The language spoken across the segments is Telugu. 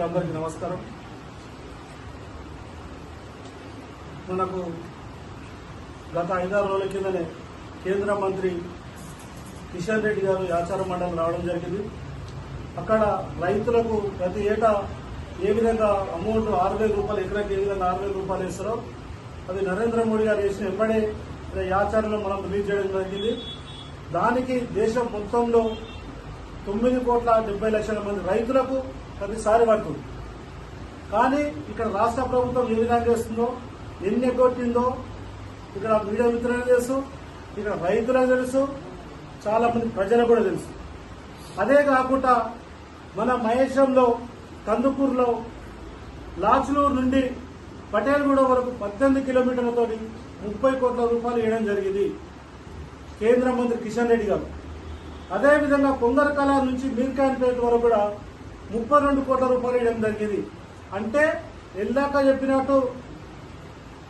అందరికీ నమస్కారం. మనకు గత ఐదారు రోజుల కిందనే కేంద్ర మంత్రి కిషన్ రెడ్డి గారు ఆచార మండలం రావడం జరిగింది. అక్కడ రైతులకు ప్రతి ఏటా ఏ విధంగా అమౌంట్ ఆరు వేల రూపాయలు ఎకరాకి ఏ విధంగా ఆరు వేల రూపాయలు వేస్తారో అది నరేంద్ర మోడీ గారు వేసిన ఎంబడే యాచారంలో మనం రిలీజ్ చేయడం జరిగింది. దానికి దేశం మొత్తంలో తొమ్మిది కోట్ల డెబ్బై లక్షల మంది రైతులకు ప్రతిసారి పడుతుంది. కానీ ఇక్కడ రాష్ట్ర ప్రభుత్వం ఏ విధంగా చేస్తుందో ఎన్ని ఎగ్గొట్టిందో ఇక్కడ మీడియా మిత్రులకు తెలుసు ఇక్కడ రైతులకు తెలుసు చాలా మంది ప్రజలకు కూడా తెలుసు. అదే కాకుండా మన మహేశంలో కందుకూరులో లాచులూరు నుండి పటేల్గూడ వరకు పద్దెనిమిది కిలోమీటర్లతో ముప్పై కోట్ల రూపాయలు వేయడం జరిగింది కేంద్ర మంత్రి కిషన్ రెడ్డి గారు. అదేవిధంగా కొందరకల నుంచి మీర్ఖాన్పేట వరకు కూడా ముప్పై రెండు కోట్ల రూపాయలు వేయడం జరిగింది. అంటే ఇందాక చెప్పినట్టు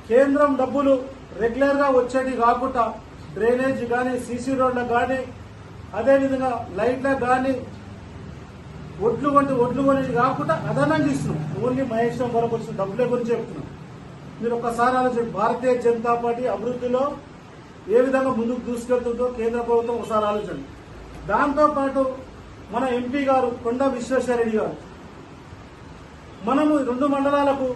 కేంద్రం డబ్బులు రెగ్యులర్గా వచ్చేటి కాకుండా డ్రైనేజ్ కానీ సీసీ రోడ్లకు కానీ అదేవిధంగా లైట్లకు కానీ ఒడ్లు వంటి ఒడ్లు కొనేది కాకుండా అదనంగా ఇస్తున్నాం. ఓన్లీ మహేశ్వరం వరకు వచ్చిన డబ్బులే గురించి చెప్తున్నాం. మీరు ఒక్కసారి ఆలోచించి భారతీయ జనతా పార్టీ అభివృద్ధిలో ఏ విధంగా ముందుకు దూసుకెళ్తుందో కేంద్ర ప్రభుత్వం ఒకసారి ఆలోచండి దాంతో పాటు మన ఎంపీ గారు కొండ విశ్వేశ్వరరెడ్డి గారు. మనము రెండు మండలాలకు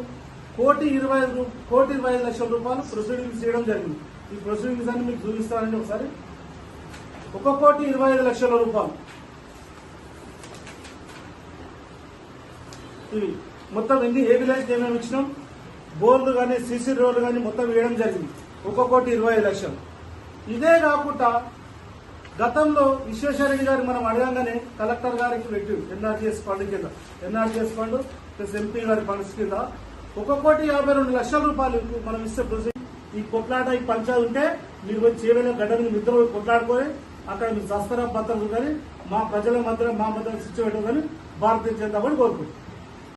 కోటి ఇరవై ఐదు కోటి ఇరవై ఐదు లక్షల రూపాయలు ప్రొసీడింగ్స్ చేయడం జరిగింది. ఈ ప్రొసీడింగ్స్ అన్ని మీకు చూపిస్తానండి ఒకసారి. ఒక కోటి ఇరవై ఐదు లక్షల రూపాయలు. ఇవి మొత్తం ఎన్ని ఏ విలేజ్ ఏమేమి ఇచ్చినాం? బోర్లు కానీ సీసీ రోడ్లు కానీ మొత్తం వేయడం జరిగింది. ఒక కోటి ఇరవై ఐదు లక్షలు. ఇదే కాకుండా గతంలో విశ్వేశ్వరరెడ్డి గారు మనం అడగంగానే కలెక్టర్ గారికి పెట్టి ఎన్ఆర్జీఎస్ ఫండ్ కింద. ఎన్ఆర్జీఎస్ ఫండ్ ప్లస్ ఎంపీ గారి ఫండ్స్ కింద. ఒక కోటి యాభై రెండు లక్షల రూపాయలు మనం ఇస్తే ప్రొసీ- ఈ కొట్లాట ఈ పంచాయతీ ఉంటే మీరు వచ్చి ఏమైనా గడ్డ మీద నిద్ర కొట్లాడుకొని అక్కడ మీరు సస్తరా భద్రత కానీ మా ప్రజల మధ్య మా మధ్య శిక్ష పెట్టదని భారతీయ జనతా పార్టీ కోరుకుంటుంది.